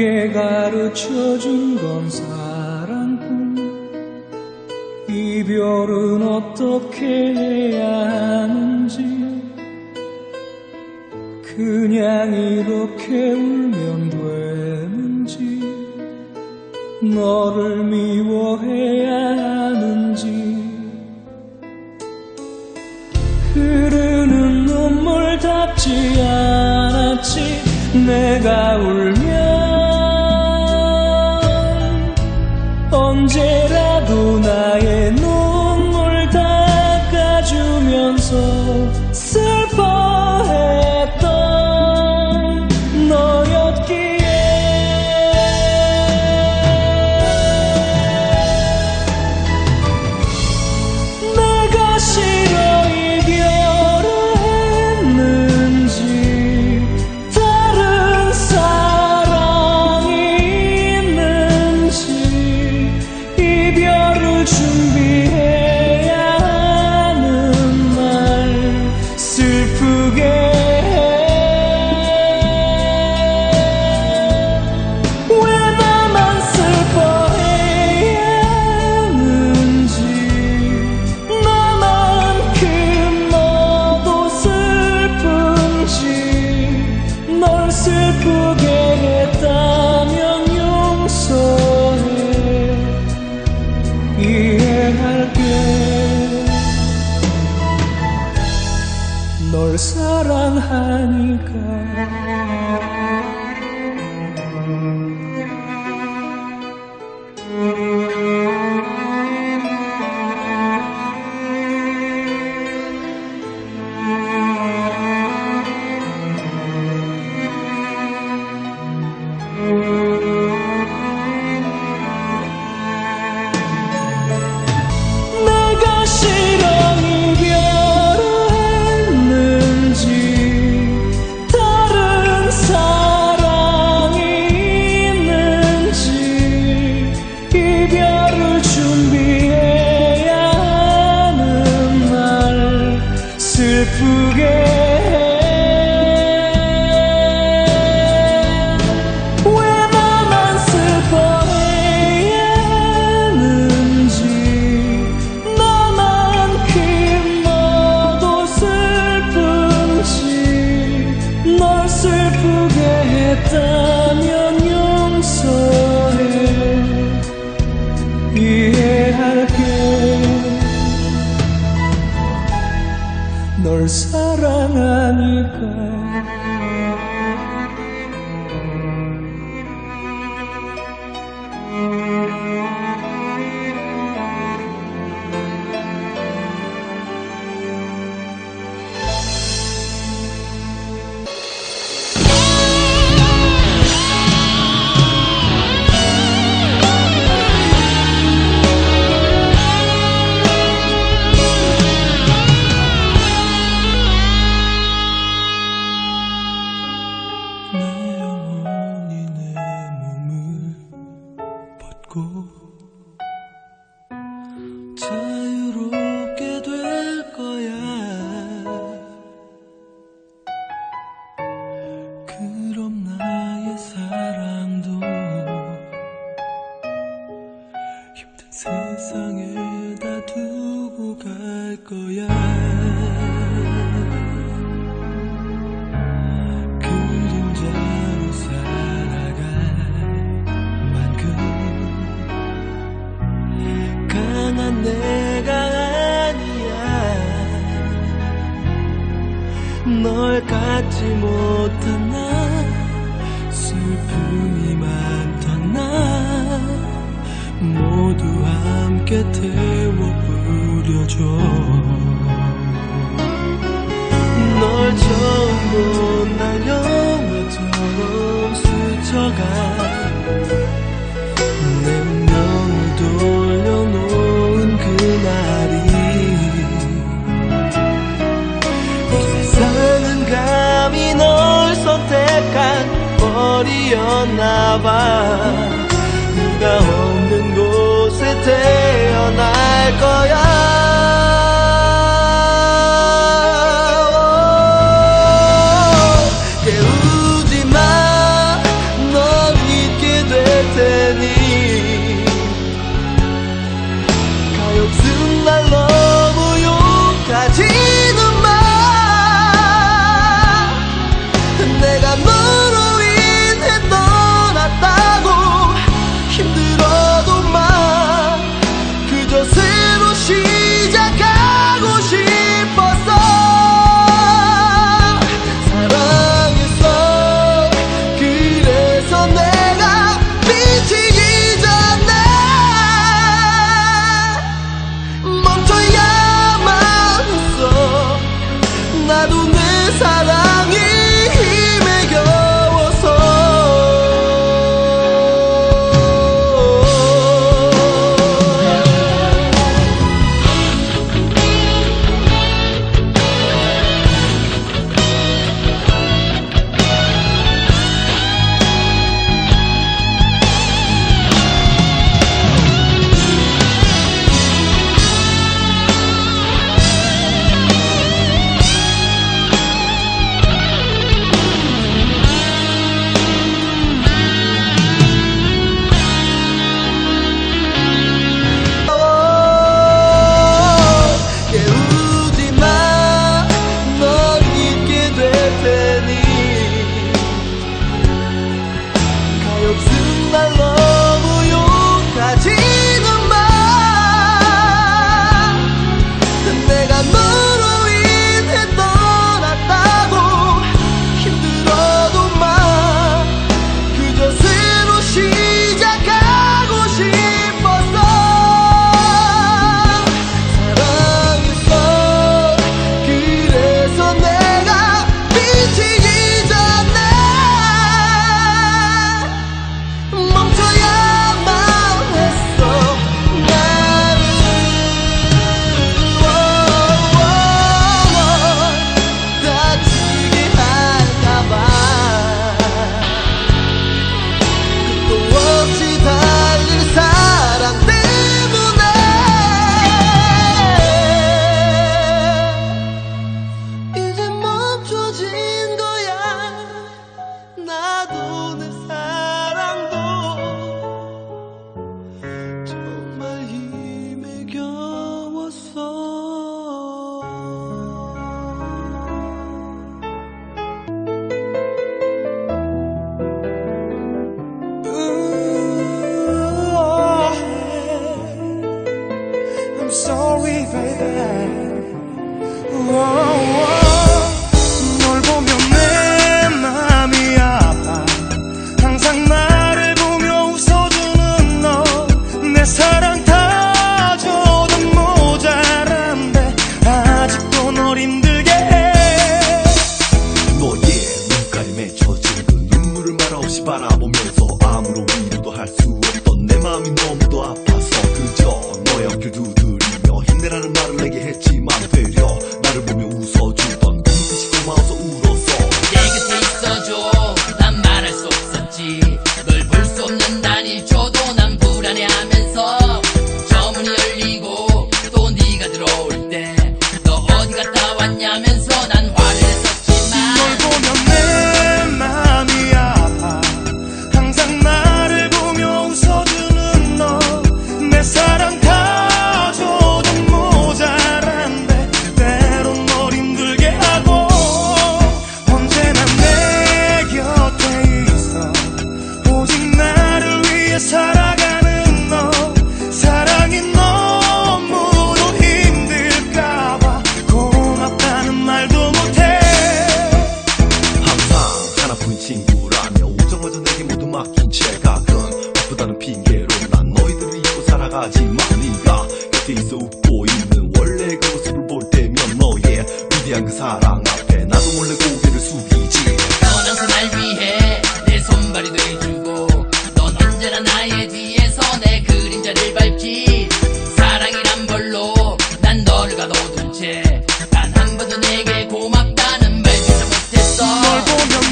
내게 가르쳐준 건 사랑뿐. 이별은 어떻게 해야 하는지. 그냥 이렇게 울면 되는지. 너를 미워해야 하는지. 흐르는 눈물 닿지 않았지. 내가 울면 이해할게. 널 사랑하니까 널 사랑하니까 나의 사랑도 힘든 세상에 다 두고 갈 거야. 그림자로 살아갈 만큼 강한 내가 아니야. 널 갖지 못한 나 슬픔이 많던 나 모두 함께 태워 부려줘. 널 처음 본 날 영화처럼 스쳐가 바라봐 누가 없는 곳에 태어날 하지만 네가 곁에 있어 웃고 있는 원래의 그 모습을 볼 때면 너의 위대한 그 사랑 앞에 나도 몰래 고개를 숙이지. 떠나서 날 위해 내 손발이 돼주고 넌 언제나 나의 뒤에서 내 그림자를 밟지. 사랑이란 벌로 난 너를 가둬둔 채 단 한 번도 내게 고맙다는 말 진짜 못했어. 널 보면